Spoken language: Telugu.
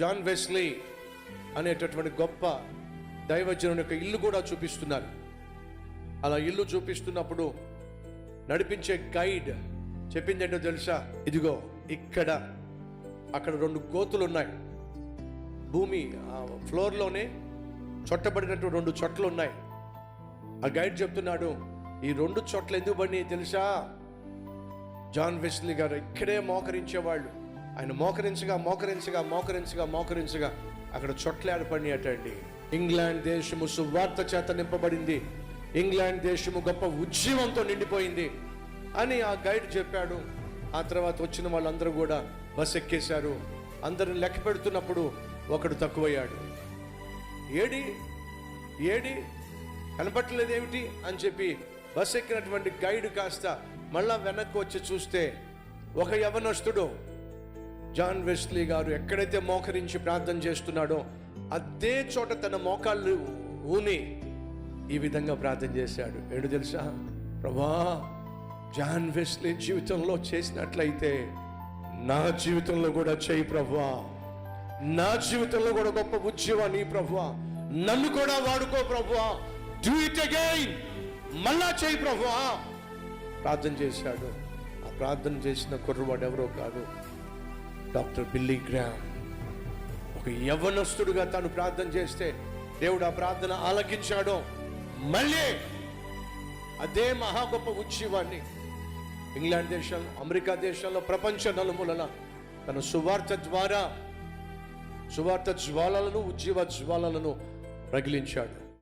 జాన్ వెస్లీ అనేటటువంటి గొప్ప దైవజనుని యొక్క ఇల్లు కూడా చూపిస్తున్నారు. అలా ఇల్లు చూపిస్తున్నప్పుడు నడిపించే గైడ్ చెప్పింది ఏంటో తెలుసా? ఇదిగో ఇక్కడ అక్కడ రెండు గోతులు ఉన్నాయి. భూమి ఫ్లోర్లోనే చొట్టబడినట్టు రెండు చొట్లు ఉన్నాయి. ఆ గైడ్ చెప్తున్నాడు ఈ రెండు చోట్ల ఎందుకు పడినాయి తెలుసా? జాన్ వెస్లీ గారు ఇక్కడే మోకరించేవాళ్ళు. ఆయన మోకరించగా మోకరించగా మోకరించగా మోకరించగా అక్కడ చొట్లాడపడి అటండి. ఇంగ్లాండ్ దేశము సువార్త చేత నింపబడింది. ఇంగ్లాండ్ దేశము గొప్ప ఉద్యమంతో నిండిపోయింది అని ఆ గైడ్ చెప్పాడు. ఆ తర్వాత వచ్చిన వాళ్ళందరూ కూడా బస్ ఎక్కేశారు. అందరిని లెక్క పెడుతున్నప్పుడు ఒకడు తక్కువయ్యాడు. ఏడి? ఏడి? కనపట్టలేదు ఏమిటి అని చెప్పి బస్ ఎక్కినటువంటి గైడ్ కాస్త మళ్ళా వెనక్కి వచ్చి చూస్తే ఒక యవనస్తుడు జాన్ వెస్లీ గారు ఎక్కడైతే మోకరించి ప్రార్థన చేస్తున్నాడో అదే చోట తన మోకాళ్ళు ఊని ఈ విధంగా ప్రార్థన చేశాడు. ఏడు తెలుసా? ప్రభా జాన్ వెస్లీ జీవితంలో చేసినట్లయితే నా జీవితంలో కూడా చేయి ప్రభా. నా జీవితంలో కూడా గొప్ప ఉద్యమా నీ ప్రభా. నన్ను కూడా వాడుకో ప్రభా. డూ ఇట్ అగైన్ మళ్ళా చేయి ప్రభా. ప్రార్థన చేశాడు. ఆ ప్రార్థన చేసిన కుర్రవాడు ఎవరో కాదు. Doctor Billy Graham. ఒక యవ్వనస్తుడుగా తను ప్రార్థన చేస్తే దేవుడు ఆ ప్రార్థన ఆలకించాడు. మళ్ళీ అదే మహా గొప్ప ఉద్యమాన్ని ఇంగ్లాండ్ దేశంలో అమెరికా దేశంలో ప్రపంచ నలుమూలన తన సువార్త ద్వారా సువార్త జ్వాలలను ఉజ్జీవ జ్వాలలను రగిలించాడు.